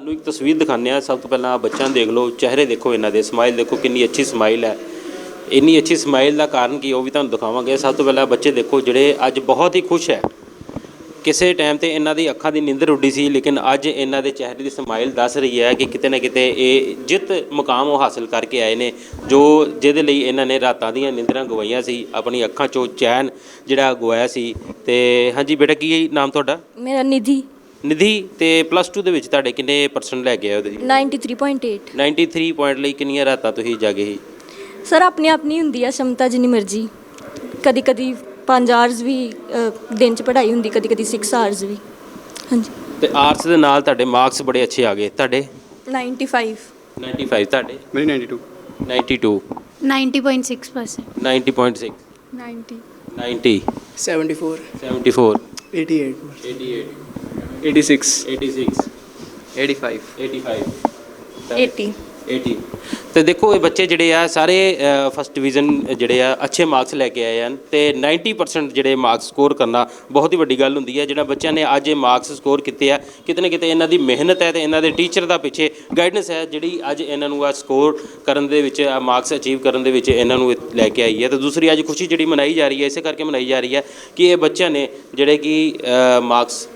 ਤੁਹਾਨੂੰ ਇੱਕ ਤਸਵੀਰ ਦਿਖਾਉਂਦੇ ਆ ਸਭ ਤੋਂ ਪਹਿਲਾਂ ਬੱਚਿਆਂ ਨੂੰ ਦੇਖ ਲਓ, ਚਿਹਰੇ ਦੇਖੋ ਇਹਨਾਂ ਦੇ ਸਮਾਈਲ ਦੇਖੋ ਕਿੰਨੀ ਅੱਛੀ ਸਮਾਈਲ ਹੈ। ਇੰਨੀ ਅੱਛੀ ਸਮਾਈਲ ਦਾ ਕਾਰਨ ਕੀ ਉਹ ਵੀ ਤੁਹਾਨੂੰ ਦਿਖਾਵਾਂਗੇ। ਸਭ ਤੋਂ ਪਹਿਲਾਂ ਬੱਚੇ ਦੇਖੋ, ਜਿਹੜੇ ਅੱਜ ਬਹੁਤ ਹੀ ਖੁਸ਼ ਹੈ। ਕਿਸੇ ਟਾਈਮ ਤੇ ਇਹਨਾਂ ਦੀ ਅੱਖਾਂ ਦੀ ਨਿੰਦਰ ਉੱਡੀ ਸੀ, ਲੇਕਿਨ ਅੱਜ ਇਹਨਾਂ ਦੇ ਚਿਹਰੇ ਦੀ ਸਮਾਈਲ ਦੱਸ ਰਹੀ ਹੈ ਕਿ ਕਿਤੇ ਨਾ ਕਿਤੇ ਇਹ ਜਿੱਤ ਮੁਕਾਮ ਉਹ ਹਾਸਲ ਕਰਕੇ ਆਏ ਨੇ, ਜੋ ਜਿਹਦੇ ਲਈ ਇਹਨਾਂ ਨੇ ਰਾਤਾਂ ਦੀਆਂ ਨਿੰਦਰਾਂ ਗਵਾਈਆਂ ਸੀ ਆਪਣੀ ਅੱਖਾਂ 'ਚੋਂ ਚੈਨ ਜਿਹੜਾ ਗਵਾਇਆ ਸੀ। ਤੇ ਹਾਂਜੀ ਬੇਟਾ, ਕੀ ਨਾਮ ਤੁਹਾਡਾ? ਮੇਰਾ ਨਿਧੀ। ਨਿਧੀ ਤੇ ਪਲੱਸ 2 ਦੇ ਵਿੱਚ ਤੁਹਾਡੇ ਕਿੰਨੇ ਪਰਸੈਂਟ ਲੈ ਕੇ ਆਏ ਉਹਦੇ 93.8 93 ਪੁਆਇੰਟ ਲਈ ਕਿੰਨੀਆਂ ਰਾਤਾਂ ਤੁਸੀਂ ਜਾਗੇ ਸੀ? ਸਰ ਆਪਣੇ ਆਪ ਨਹੀਂ ਹੁੰਦੀ ਆ ਸ਼ਮਤਾ ਜਿੰਨੀ ਮਰਜ਼ੀ। ਕਦੀ ਕਦੀ 5 ਆਵਰਸ ਵੀ ਅ, ਦਿਨ ਚ ਪੜ੍ਹਾਈ ਹੁੰਦੀ ਕਦੀ ਕਦੀ 6 ਆਵਰਸ ਵੀ। ਹਾਂਜੀ। ਤੇ ਆਰਟਸ ਦੇ ਨਾਲ ਤੁਹਾਡੇ ਮਾਰਕਸ ਬੜੇ ਅੱਛੇ ਆ ਗਏ। ਤੁਹਾਡੇ? 95 95 ਤੁਹਾਡੇ? ਮੇਰੀ 92 92 90.6% 90.6 90 90 74 74 88 88 86 86 85 85 80 80 ਤੇ ਦੇਖੋ ਇਹ ਬੱਚੇ ਜਿਹੜੇ ਆ ਸਾਰੇ ਫਸਟ ਡਿਵੀਜ਼ਨ ਜਿਹੜੇ ਆ ਅੱਛੇ ਮਾਰਕਸ ਲੈ ਕੇ ਆਏ ਹਨ ਤੇ 90% ਜਿਹੜੇ ਮਾਰਕਸ ਸਕੋਰ ਕਰਨਾ ਬਹੁਤ ਹੀ ਵੱਡੀ ਗੱਲ ਹੁੰਦੀ ਹੈ। ਜਿਹੜਾ ਬੱਚਿਆਂ ਨੇ ਅੱਜ ਇਹ ਮਾਰਕਸ ਸਕੋਰ ਕੀਤੇ ਆ ਕਿਤੇ ਨਾ ਕਿਤੇ ਇਹਨਾਂ ਦੀ ਮਿਹਨਤ ਹੈ ਤੇ ਇਹਨਾਂ ਦੇ ਟੀਚਰ ਦਾ ਪਿੱਛੇ ਗਾਈਡੈਂਸ ਹੈ ਜਿਹੜੀ ਅੱਜ ਇਹਨਾਂ ਨੂੰ ਆ ਸਕੋਰ ਕਰਨ ਦੇ ਵਿੱਚ ਆ ਮਾਰਕਸ ਅਚੀਵ ਕਰਨ ਦੇ ਵਿੱਚ ਇਹਨਾਂ ਨੂੰ ਲੈ ਕੇ ਆਈ ਹੈ। ਤੇ ਦੂਸਰੀ ਅੱਜ ਖੁਸ਼ੀ ਜਿਹੜੀ ਮਨਾਈ ਜਾ ਰਹੀ ਹੈ ਇਸੇ ਕਰਕੇ ਮਨਾਈ ਜਾ ਰਹੀ ਹੈ ਕਿ ਇਹ ਬੱਚਿਆਂ ਨੇ ਜਿਹੜੇ ਕਿ ਮਾਰਕਸ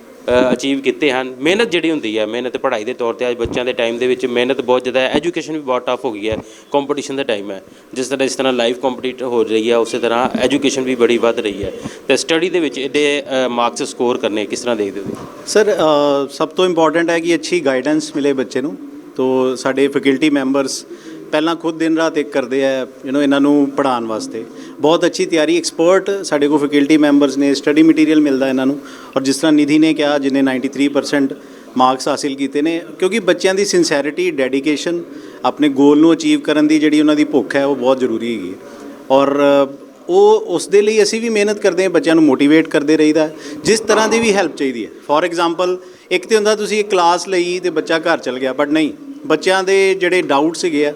ਅਚੀਵ ਕੀਤੇ ਹਨ। ਮਿਹਨਤ ਜਿਹੜੀ ਹੁੰਦੀ ਹੈ, ਮਿਹਨਤ ਪੜ੍ਹਾਈ ਦੇ ਤੌਰ ਤੇ ਅੱਜ ਬੱਚਿਆਂ ਦੇ ਟਾਈਮ ਦੇ ਵਿੱਚ ਮਿਹਨਤ ਬਹੁਤ ਜ਼ਿਆਦਾ ਹੈ। ਐਜੂਕੇਸ਼ਨ ਵੀ ਬਹੁਤ ਟਫ ਹੋ ਗਈ ਹੈ। ਕੰਪੀਟੀਸ਼ਨ ਦਾ ਟਾਈਮ ਹੈ। ਜਿਸ ਤਰ੍ਹਾਂ ਇਸ ਤਰ੍ਹਾਂ ਲਾਈਫ ਕੰਪੀਟੀਟ ਹੋ ਰਹੀ ਹੈ, ਉਸੇ ਤਰ੍ਹਾਂ ਐਜੂਕੇਸ਼ਨ ਵੀ ਬੜੀ ਵੱਧ ਰਹੀ ਹੈ। ਤੇ ਸਟੱਡੀ ਦੇ ਵਿੱਚ ਇਹਦੇ ਮਾਰਕਸ ਸਕੋਰ ਕਰਨੇ, ਕਿਸ ਤਰ੍ਹਾਂ ਦੇਖਦੇ ਹੋ ਸਰ ਸਭ ਤੋਂ ਇੰਪੋਰਟੈਂਟ ਹੈ ਕਿ ਅੱਛੀ ਗਾਈਡੈਂਸ ਮਿਲੇ ਬੱਚੇ ਨੂੰ। ਤੋ ਸਾਡੇ ਫੈਕਲਟੀ ਮੈਂਬਰਸ ਪਹਿਲਾਂ ਖੁਦ ਦਿਨ ਰਾਤ ਇੱਕ ਕਰਦੇ ਆ ਯੂ نو ਇਹਨਾਂ ਨੂੰ ਪੜ੍ਹਾਉਣ ਵਾਸਤੇ। ਬਹੁਤ ਅੱਛੀ ਤਿਆਰੀ ਐਕਸਪਰਟ ਸਾਡੇ ਕੋਲ ਫੈਕਲਟੀ ਮੈਂਬਰਸ ਨੇ ਸਟੱਡੀ ਮਟੀਰੀਅਲ ਮਿਲਦਾ ਇਹਨਾਂ ਨੂੰ ਔਰ ਜਿਸ ਤਰ੍ਹਾਂ ਨਿਧੀ ਨੇ ਕਿਹਾ ਜਿਹਨੇ 93% ਮਾਰਕਸ ਹਾਸਿਲ ਕੀਤੇ ਨੇ, ਕਿਉਂਕਿ ਬੱਚਿਆਂ ਦੀ ਸਿੰਸੈਰਿਟੀ ਡੈਡੀਕੇਸ਼ਨ ਆਪਣੇ ਗੋਲ ਨੂੰ ਅਚੀਵ ਕਰਨ ਦੀ ਜਿਹੜੀ ਉਹਨਾਂ ਦੀ ਭੁੱਖ ਹੈ, ਉਹ ਬਹੁਤ ਜ਼ਰੂਰੀ ਹੈਗੀ ਹੈ। ਔਰ ਉਹ ਉਸ ਦੇ ਲਈ ਅਸੀਂ ਵੀ ਮਿਹਨਤ ਕਰਦੇ ਹਾਂ, ਬੱਚਿਆਂ ਨੂੰ ਮੋਟੀਵੇਟ ਕਰਦੇ ਰਹੀਦਾ ਜਿਸ ਤਰ੍ਹਾਂ ਦੀ ਵੀ ਹੈਲਪ ਚਾਹੀਦੀ ਹੈ ਫੋਰ ਐਗਜ਼ਾਮਪਲ ਇੱਕ ਤੇ ਹੁੰਦਾ ਤੁਸੀਂ ਇੱਕ ਕਲਾਸ ਲਈ ਤੇ ਬੱਚਾ ਘਰ ਚਲ ਗਿਆ ਬਟ ਨਹੀਂ, ਬੱਚਿਆਂ ਦੇ ਜਿਹੜੇ ਡਾਊਟ ਸੀਗੇ ਆ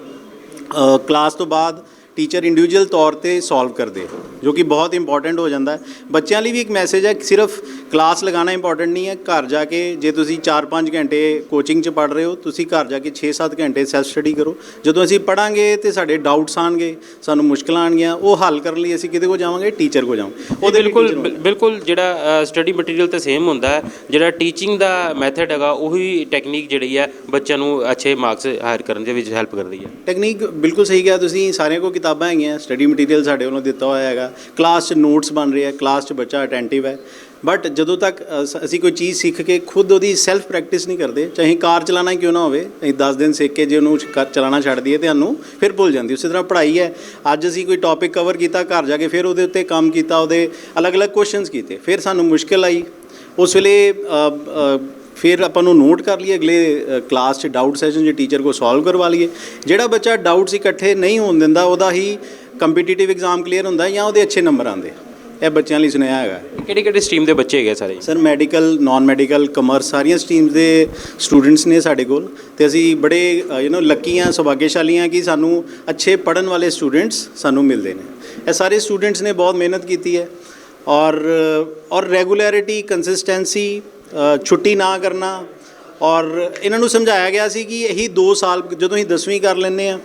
ਕਲਾਸ ਤੋਂ ਬਾਅਦ ਟੀਚਰ ਇੰਡੀਵਿਜੂਅਲ ਤੌਰ ਤੇ ਸੋਲਵ ਕਰਦੇ ਜੋ ਕਿ ਬਹੁਤ ਇੰਪੋਰਟੈਂਟ ਹੋ ਜਾਂਦਾ ਬੱਚਿਆਂ ਲਈ ਵੀ ਇੱਕ ਮੈਸੇਜ ਹੈ, ਸਿਰਫ ਕਲਾਸ ਲਗਾਉਣਾ ਇੰਪੋਰਟੈਂਟ ਨਹੀਂ ਹੈ ਘਰ ਜਾ ਕੇ ਜੇ ਤੁਸੀਂ 4-5 ਘੰਟੇ ਕੋਚਿੰਗ 'ਚ ਪੜ੍ਹ ਰਹੇ ਹੋ ਤੁਸੀਂ ਘਰ ਜਾ ਕੇ 6-7 ਘੰਟੇ ਸੈਲਫ ਸਟੱਡੀ ਕਰੋ। ਜਦੋਂ ਅਸੀਂ ਪੜਾਂਗੇ ਤੇ ਸਾਡੇ ਡਾਊਟਸ ਆਣਗੇ ਸਾਨੂੰ ਮੁਸ਼ਕਲਾਂ ਆਣਗੀਆਂ ਉਹ ਹੱਲ ਕਰਨ ਲਈ ਅਸੀਂ ਕਿਹਦੇ ਕੋਲ ਜਾਵਾਂਗੇ? ਟੀਚਰ ਕੋਲ ਜਾਵਾਂਗੇ। ਉਹ ਬਿਲਕੁਲ ਬਿਲਕੁਲ ਜਿਹੜਾ ਸਟੱਡੀ ਮਟੀਰੀਅਲ ਤੇ ਸੇਮ ਹੁੰਦਾ ਹੈ। ਜਿਹੜਾ ਟੀਚਿੰਗ ਦਾ ਮੈਥਡ ਹੈਗਾ ਉਹੀ ਟੈਕਨੀਕ ਜਿਹੜੀ ਹੈ ਬੱਚਿਆਂ ਨੂੰ ਅੱਛੇ ਮਾਰਕਸ ਹਾਇਰ ਕਰਨ ਦੇ ਵਿੱਚ ਹੈਲਪ ਕਰਦੀ ਹੈ। ਟੈਕਨੀਕ ਬਿਲਕੁਲ ਸਹੀ ਕਿਹਾ ਤੁਸੀਂ ਸਾਰਿਆਂ ਕੋਲ ਕਿਤਾਬਾਂ ਹੈਗੀਆਂ ਸਟੱਡੀ ਮਟੀਰੀਅਲ ਸਾਡੇ ਵੱਲੋਂ ਦਿੱਤਾ ਹੋਇਆ ਹੈਗਾ। ਕਲਾਸ 'ਚ ਨੋਟਸ ਬਣ ਰਹੇ ਆ ਕਲਾਸ 'ਚ ਬੱਚਾ ਅਟੈਂਟਿਵ ਹੈ। ਬਟ ਜਦੋਂ ਤੱਕ ਅ, ਅਸੀਂ ਕੋਈ ਚੀਜ਼ ਸਿੱਖ ਕੇ ਖੁਦ ਉਹਦੀ ਸੈਲਫ ਪ੍ਰੈਕਟਿਸ ਨਹੀਂ ਕਰਦੇ ਚਾਹੇ ਕਾਰ ਚਲਾਣਾ ਹੀ ਕਿਉਂ ਨਾ ਹੋਵੇ ਅਸੀਂ 10 ਦਿਨ ਸਿੱਖ ਕੇ ਜੇ ਉਹਨੂੰ ਕ ਚਲਾਣਾ ਛੱਡ ਦਈਏ ਤੇ ਸਾਨੂੰ ਫਿਰ ਭੁੱਲ ਜਾਂਦੀ ਉਸੇ ਤਰ੍ਹਾਂ ਪੜ੍ਹਾਈ ਹੈ। ਅੱਜ ਅਸੀਂ ਕੋਈ ਟੌਪਿਕ ਕਵਰ ਕੀਤਾ ਘਰ ਜਾ ਕੇ ਫਿਰ ਉਹਦੇ ਉੱਤੇ ਕੰਮ ਕੀਤਾ ਉਹਦੇ ਅਲੱਗ-ਅਲੱਗ ਕੁਐਸਚਨਸ ਕੀਤੇ ਫਿਰ ਸਾਨੂੰ ਮੁਸ਼ਕਿਲ ਆਈ। ਉਸ ਵੇਲੇ ਅ, ਅ, ਫਿਰ ਆਪਾਂ ਨੂੰ ਨੋਟ ਕਰ ਲਈਏ ਅਗਲੇ ਕਲਾਸ 'ਚ ਡਾਊਟ ਸੈਸ਼ਨ 'ਚ ਟੀਚਰ ਕੋ ਸੋਲਵ ਕਰਵਾ ਲਈਏ। ਜਿਹੜਾ ਬੱਚਾ ਡਾਊਟਸ ਇਕੱਠੇ ਨਹੀਂ ਹੋਣ ਦਿੰਦਾ ਉਹਦਾ ਹੀ ਕੰਪੀਟੀਟਿਵ ਐਗਜ਼ਾਮ ਕਲੀਅਰ ਹੁੰਦਾ ਜਾਂ ਉਹਦੇ ਅੱਛੇ ਨੰਬਰ ਆਉਂਦੇ। ਇਹ ਬੱਚਿਆਂ ਲਈ ਸੁਣਿਆ ਹੈਗਾ। ਕਿਹੜੀ ਕਿਹੜੀ ਸਟਰੀਮ ਦੇ ਬੱਚੇ ਹੈਗੇ ਸਾਰੇ? Sir medical non medical commerce ਸਾਰੀਆਂ ਸਟਰੀਮਸ ਦੇ ਸਟੂਡੈਂਟਸ ਨੇ ਸਾਡੇ ਕੋਲ। ਤੇ ਅਸੀਂ ਬੜੇ ਯੂ نو ਲੱਕੀ ਹਾਂ ਸੁਭਾਗਿਆਸ਼ਾਲੀ ਹਾਂ ਕਿ ਸਾਨੂੰ ਅੱਛੇ ਪੜਨ ਵਾਲੇ ਸਟੂਡੈਂਟਸ ਸਾਨੂੰ ਮਿਲਦੇ ਨੇ। ਇਹ ਸਾਰੇ ਸਟੂਡੈਂਟਸ ਨੇ ਬਹੁਤ ਮਿਹਨਤ ਕੀਤੀ ਹੈ। ਔਰ ਔਰ ਰੈਗੂਲੈਰਿਟੀ ਕੰਸਿਸਟੈਂਸੀ ਛੁੱਟੀ ਨਾ ਕਰਨਾ। ਔਰ ਇਹਨਾਂ ਨੂੰ ਸਮਝਾਇਆ ਗਿਆ ਸੀ ਕਿ ਇਹੀ 2 ਸਾਲ ਜਦੋਂ ਅਸੀਂ 10ਵੀਂ ਕਰ ਲੈਂਦੇ ਆ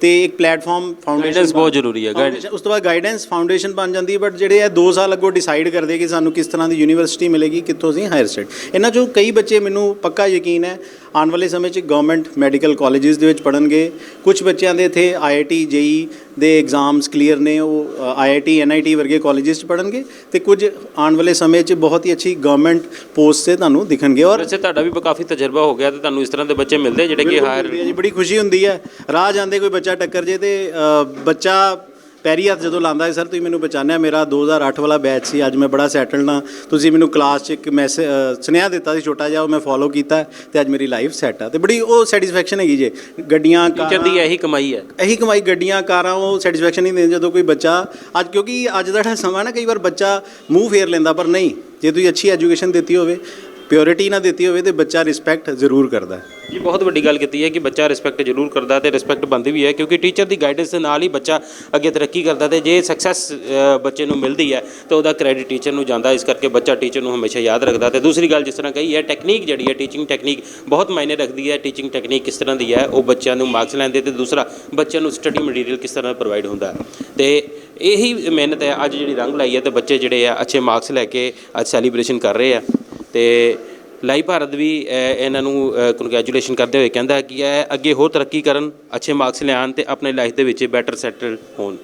ਤੇ ਇੱਕ ਪਲੇਟਫਾਰਮ ਫਾਊਂਡੇਸ਼ਨ ਬਹੁਤ ਜ਼ਰੂਰੀ ਹੈ, guidance। ਉਸ ਤੋਂ ਬਾਅਦ ਗਾਈਡੈਂਸ ਫਾਊਂਡੇਸ਼ਨ ਬਣ ਜਾਂਦੀ ਹੈ ਬਟ ਜਿਹੜੇ ਇਹ 2 ਸਾਲ ਅੱਗੋਂ ਡਿਸਾਈਡ ਕਰਦੇ ਕਿ ਸਾਨੂੰ ਕਿਸ ਤਰ੍ਹਾਂ ਦੀ ਯੂਨੀਵਰਸਿਟੀ ਮਿਲੇਗੀ ਕਿੱਥੋਂ ਅਸੀਂ ਹਾਇਰ ਸਟੱਡੀ ਇਹਨਾਂ ਚੋਂ ਕਈ ਬੱਚੇ ਮੈਨੂੰ ਪੱਕਾ ਯਕੀਨ ਹੈ ਆਉਣ ਵਾਲੇ ਸਮੇਂ 'ਚ ਗਵਰਨਮੈਂਟ ਮੈਡੀਕਲ ਕਾਲਜਸ ਦੇ ਵਿੱਚ ਪੜਨਗੇ ਕੁਝ ਬੱਚਿਆਂ ਦੇ ਇੱਥੇ ਆਈਆਈਟੀ ਜੇਈ ਦੇ ਐਗਜ਼ਾਮਸ ਕਲੀਅਰ ਨੇ ਉਹ ਆਈਆਈਟੀ ਐਨਆਈਟੀ ਵਰਗੇ ਕਾਲਜਸ 'ਚ ਪੜਨਗੇ ਤੇ ਕੁਝ ਆਉਣ ਵਾਲੇ ਸਮੇਂ 'ਚ ਬਹੁਤ ਹੀ ਅੱਛੀ ਗਵਰਨਮੈਂਟ ਪੋਸਟ ਤੇ ਤੁਹਾਨੂੰ ਦਿਖਣਗੇ ਔਰ ਵੈਸੇ ਤੁਹਾਡਾ ਵੀ ਕਾਫੀ ਤਜਰਬਾ ਹੋ ਗਿਆ ਤੇ ਤੁਹਾਨੂੰ ਇਸ ਤਰ੍ਹਾਂ ਦੇ ਬੱਚੇ ਮਿਲਦੇ ਜਿਹੜੇ ਕਿ ਹਾਇਰ ਜੀ ਬੜੀ ਖੁਸ਼ੀ ਹੁੰਦੀ ਹੈ। ਰਾਹ ਜਾਂਦੇ ਕੋਈ ਬੱਚਾ ਟੱਕਰ ਜੇ ਤੇ ਬੱਚਾ ਪੈਰੀ ਹੱਥ ਜਦੋਂ ਲਾਂਦਾ ਹੈ ਸਰ ਤੁਸੀਂ ਮੈਨੂੰ ਪਛਾਣਿਆ ਮੇਰਾ 2008 ਵਾਲਾ ਬੈਚ ਸੀ ਅੱਜ ਮੈਂ ਬੜਾ ਸੈਟਲਡ ਹਾਂ। ਤੁਸੀਂ ਮੈਨੂੰ ਕਲਾਸ 'ਚ ਇੱਕ ਮੈਸੇਜ ਸੁਨੇਹਾ ਦਿੱਤਾ ਸੀ ਛੋਟਾ ਜਿਹਾ ਉਹ ਮੈਂ ਫੋਲੋ ਕੀਤਾ ਤੇ ਅੱਜ ਮੇਰੀ ਲਾਈਫ ਸੈੱਟ ਆ। ਤੇ ਬੜੀ ਉਹ ਸੈਟੀਸਫੈਕਸ਼ਨ ਹੈਗੀ ਜੇ। ਗੱਡੀਆਂ ਟੀਚਰ ਦੀ ਇਹੀ ਕਮਾਈ ਹੈ। ਇਹੀ ਕਮਾਈ ਗੱਡੀਆਂ ਕਾਰਾਂ ਉਹ ਸੈਟੀਸਫੈਕਸ਼ਨ ਨਹੀਂ ਦਿੰਦੇ ਜਦੋਂ ਕੋਈ ਬੱਚਾ ਅੱਜ ਕਿਉਂਕਿ ਅੱਜ ਦਾ ਜਿਹੜਾ ਸਮਾਂ ਨਾ ਕਈ ਵਾਰ ਬੱਚਾ ਮੂੰਹ ਫੇਰ ਲੈਂਦਾ ਪਰ ਨਹੀਂ। ਜੇ ਤੁਸੀਂ ਅੱਛੀ ਐਜੂਕੇਸ਼ਨ ਦਿੱਤੀ ਹੋਵੇ ਪਿਓਰਿਟੀ ਨਾ ਦਿੱਤੀ ਹੋਵੇ ਤੇ ਬੱਚਾ ਰਿਸਪੈਕਟ ਜ਼ਰੂਰ ਕਰਦਾ ਹੈ। ਜੀ, ਬਹੁਤ ਵੱਡੀ ਗੱਲ ਕੀਤੀ ਹੈ ਕਿ ਬੱਚਾ ਰਿਸਪੈਕਟ ਜ਼ਰੂਰ ਕਰਦਾ ਤੇ ਰਿਸਪੈਕਟ ਬੰਦੀ ਵੀ ਹੈ ਕਿਉਂਕਿ ਟੀਚਰ ਦੀ ਗਾਈਡੈਂਸ ਦੇ ਨਾਲ ਹੀ ਬੱਚਾ ਅੱਗੇ ਤਰੱਕੀ ਕਰਦਾ ਤੇ ਜੇ ਸਕਸੈਸ ਬੱਚੇ ਨੂੰ ਮਿਲਦੀ ਹੈ ਤਾਂ ਉਹਦਾ ਕ੍ਰੈਡਿਟ ਟੀਚਰ ਨੂੰ ਜਾਂਦਾ ਇਸ ਕਰਕੇ ਬੱਚਾ ਟੀਚਰ ਨੂੰ ਹਮੇਸ਼ਾ ਯਾਦ ਰੱਖਦਾ ਤੇ ਦੂਸਰੀ ਗੱਲ ਜਿਸ ਤਰ੍ਹਾਂ ਕਹੀ ਹੈ ਟੈਕਨੀਕ ਜਿਹੜੀ ਹੈ ਟੀਚਿੰਗ ਟੈਕਨੀਕ ਬਹੁਤ ਮਾਇਨੇ ਰੱਖਦੀ ਹੈ। ਟੀਚਿੰਗ ਟੈਕਨੀਕ ਕਿਸ ਤਰ੍ਹਾਂ ਦੀ ਹੈ, ਉਹ ਬੱਚਿਆਂ ਨੂੰ ਮਾਰਕਸ ਲੈਂਦੇ ਤੇ ਦੂਸਰਾ ਬੱਚਿਆਂ ਨੂੰ ਸਟੱਡੀ ਮਟੀਰੀਅਲ ਕਿਸ ਤਰ੍ਹਾਂ ਪ੍ਰੋਵਾਈਡ ਹੁੰਦਾ ਹੈ। ਤੇ ਇਹੀ ਮਿਹਨਤ ਹੈ, ਅੱਜ ਜਿਹੜੀ ਰੰਗ ਲਾਈ ਹੈ ਤੇ ਬੱਚੇ ਜਿਹੜੇ ਆ, ਅੱਛੇ ਮਾਰਕਸ ਲੈ ਕੇ ਅੱਜ ਸੈਲੀਬ੍ਰੇਸ਼ਨ ਕਰ ਰਹੇ ਆ। ਤੇ ਲਾਈ ਭਾਰਤ ਵੀ ਇਹਨਾਂ ਨੂੰ ਕੰਗ੍ਰੈਚੁਲੇਸ਼ਨ ਕਰਦੇ ਹੋਏ ਕਹਿੰਦਾ ਕਿ ਇਹ ਅੱਗੇ ਹੋਰ ਤਰੱਕੀ ਕਰਨ, ਅੱਛੇ ਮਾਰਕਸ ਲਿਆਉਣ ਤੇ ਆਪਣੇ ਲਾਈਫ ਦੇ ਵਿੱਚ ਬੈਟਰ ਸੈਟਲ ਹੋਣ।